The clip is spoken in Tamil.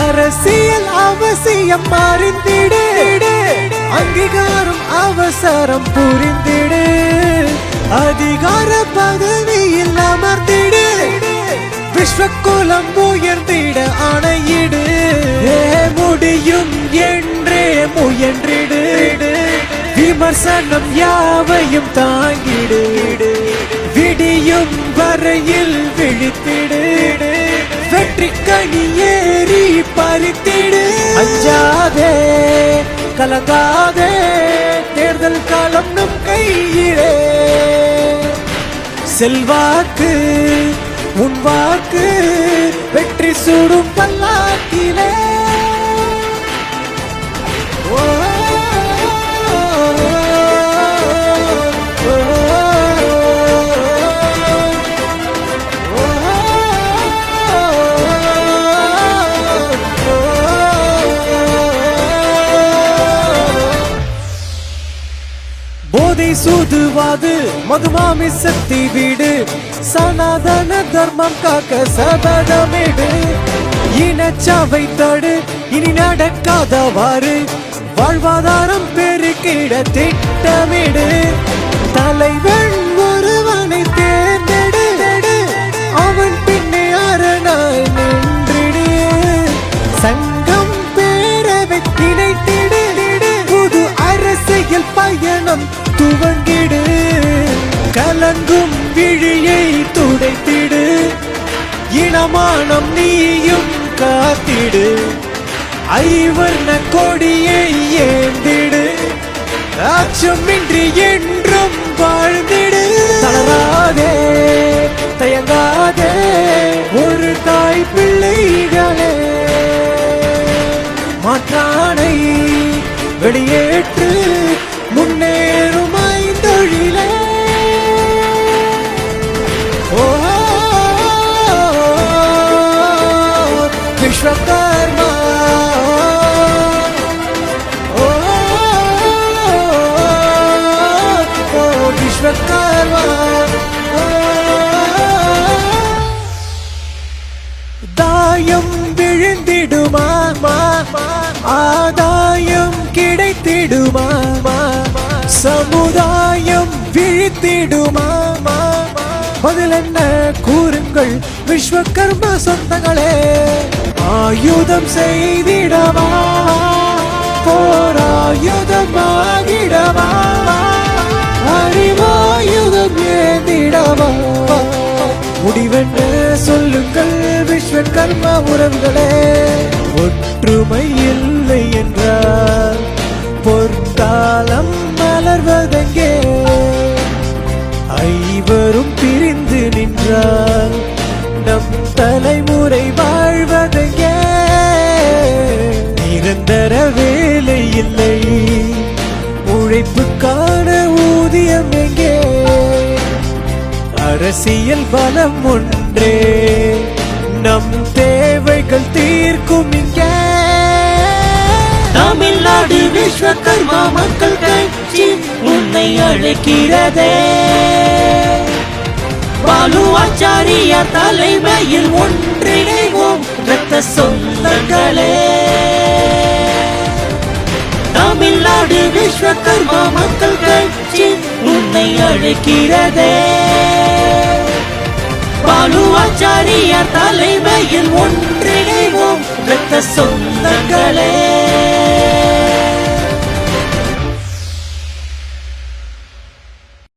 அரசியல் அவசியம் அறிந்திடு அங்கீகாரம் அவசரம் புரிந்திடு. அதிகார பதவியில் அமர்ந்திடு. விஸ்வகுலம் உயர்ந்திட அணையிடு முடியும் என்றே முயன்றிடு. விமர்சனம் யாவையும் தாங்கிடு. விடியும் வரையில் விழித்திடு. வெற்றி கனி ஏறி பறித்திடு அஞ்சாதே கலங்காதே தேர்தல் காலம் நம் கையிலே. செல்வாக்கு உன் வாக்கு வெற்றி சூடும் பல்லாக்கிலே. சூதுவாது மதுமாமி சக்தி வீடு. சனாதன தர்மம் காக்க சபதமிடு. இனச்சாவை தடு இனி நடக்காதவாறு. வாழ்வாதாரம் பெருக்கிட திட்டமிடு. தலைவன் துவங்கிடு. கலங்கும் விழியை துடைத்திடு. இனமானம் நீயும் காத்திடு. ஐவர்ண கொடியை ஏந்திடு. அச்சமின்றி என்றும் வாழ்ந்திடு. தளராதே தயங்காதே ஒரு தாய் பிள்ளைகளே மாற்றானை வெளியேற்று முன்னேறும் ஐந்தொழிலே. விஸ்வகர்மா. ஓ விஸ்வகர்மா. தாயம் விழுந்திடுமா? ஆதாயம் கிடைத்திடுமா? விழித்திடுமா பதில் என்ன? கூறுங்கள். விஸ்வகர்ம சொந்தங்களே ஆயுதம் செய்திடவா? போராயுதம் ஆகிடவா? அறிவாயுதம் ஏந்திடவா? முடிவென்று சொல்லுங்கள் விஸ்வகர்ம உறவுகளே. ஒற்றுமை இல்லை என்றால் பொற்காலம் மலர்வதெங்கே அரசியல் பலம் ஒன்றே. நம் தேவைகள் தீர்க்கும் இங்கே. தமிழ்நாடு விஸ்வகர்மா மக்கள் கட்சி உன்னை அழைக்கிறதே. பாலு ஆச்சாரியார் தலைமையில் ஒன்றிணைவோம் ரத்த சொந்தங்களே. தமிழ்நாடு விஸ்வகர்மா மக்கள் கட்சி உன்னை அழைக்கிறதே. பாலு ஆச்சாரியார் தலைமையில் ஒன்றிணைவோம். ரத்த சொந்தங்களே.